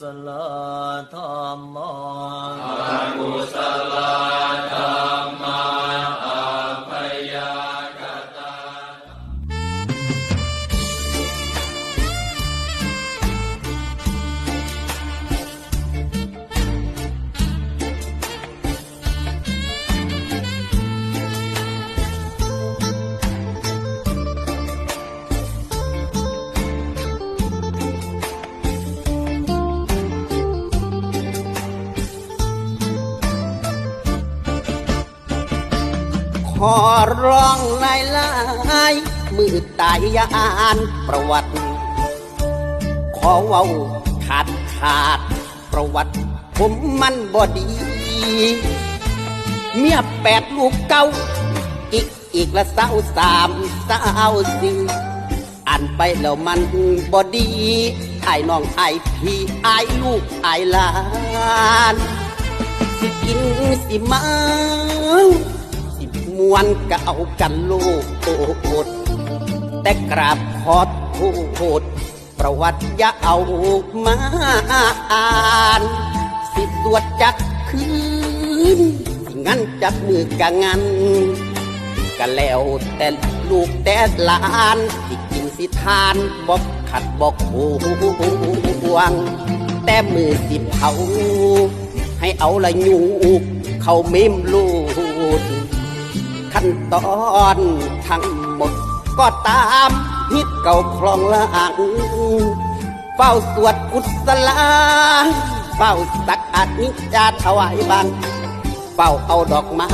ศลธรรมากุศลธรรมา ขอร้องนายลายมือตายยาอ่านประวัติ ขอเว้าขาดขาดประวัติ ผมมันบอดี เมียแปดลูกเก้า อีกอีกละเศร้าสามเศร้าสี่อ่านไปแล้วมันบอดีไอ้น้องไอ้พี่ไอ้ลูกไอ้หลาน สิกินสิมา มวนก็เอากันลูกโอดแต่กราบขอโทษประวัติอย่าเอามาอ่าน สิตรวจจักคืนงั้นจักมือกะงันก็แล้วแต่ลูกแต่หลานสิกินสิทานบอกขัดบอกห่วง แต่มือสิเผา ให้เอาละยูกเขาเมมลูด ขั้นตอนทั้งหมด ก็ตามฮิตเก่าคลองละอ่างเฝ้าสวดกุศลาเฝ้าสักอานิจจาถวายบังเฝ้าเอาดอกไม้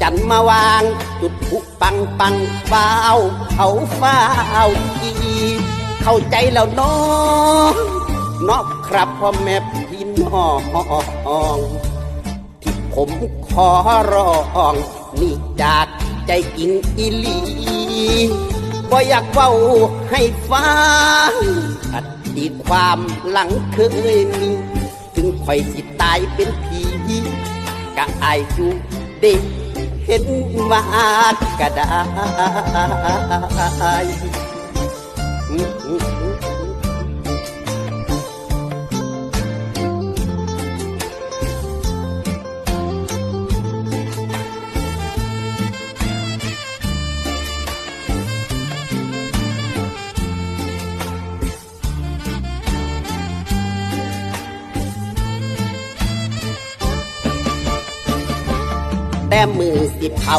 จันมาวาง จุดผุปังปังเฝ้าเขาเฝ้าอีเข้าใจแล้วน้องนอกครับพ่อแม่พี่น้องที่ผมขอร้อง นี่จากใจกินอีลีบ่อยากเว้าให้ฟังอดีตความหลังเคยมีถึงข่อยสิตายเป็นผีกะอายอยู่เด็กเห็นว่ากะได้ แต่มือสิเผา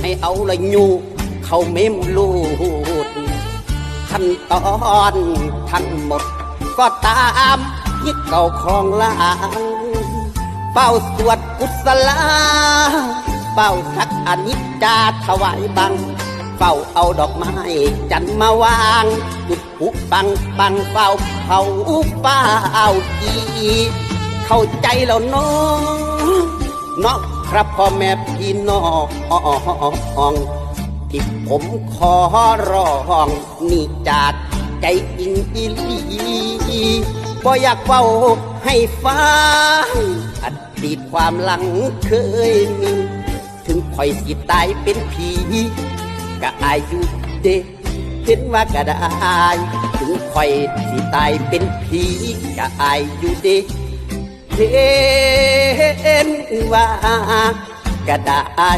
ให้เอาละยูเขาเมมลูดขั้นตอนทั้งหมด ก็ตามยิดเก่าคลองลางเป้าสวดกุศลาเป้าสักอนิจจาถวายบังเฝ้าเอาดอกไม้จันมาวางจุดปุปังปังเฝ้าเผาเฝ้าจีเข้าใจแล้วน้องเนาะ ครับพ่อแม่พี่น้องที่ผมขอร้องนี่จากใจจริงอีลีบ่อยากเฝ้าให้ฟังอดีตความหลังเคยมี ถึงข่อยสิตายเป็นผีก็อายุเด็กเห็นว่าก็ได้ถึงข่อยสิตายเป็นผีก็อายุเด็กเห็ นว่าก็ได้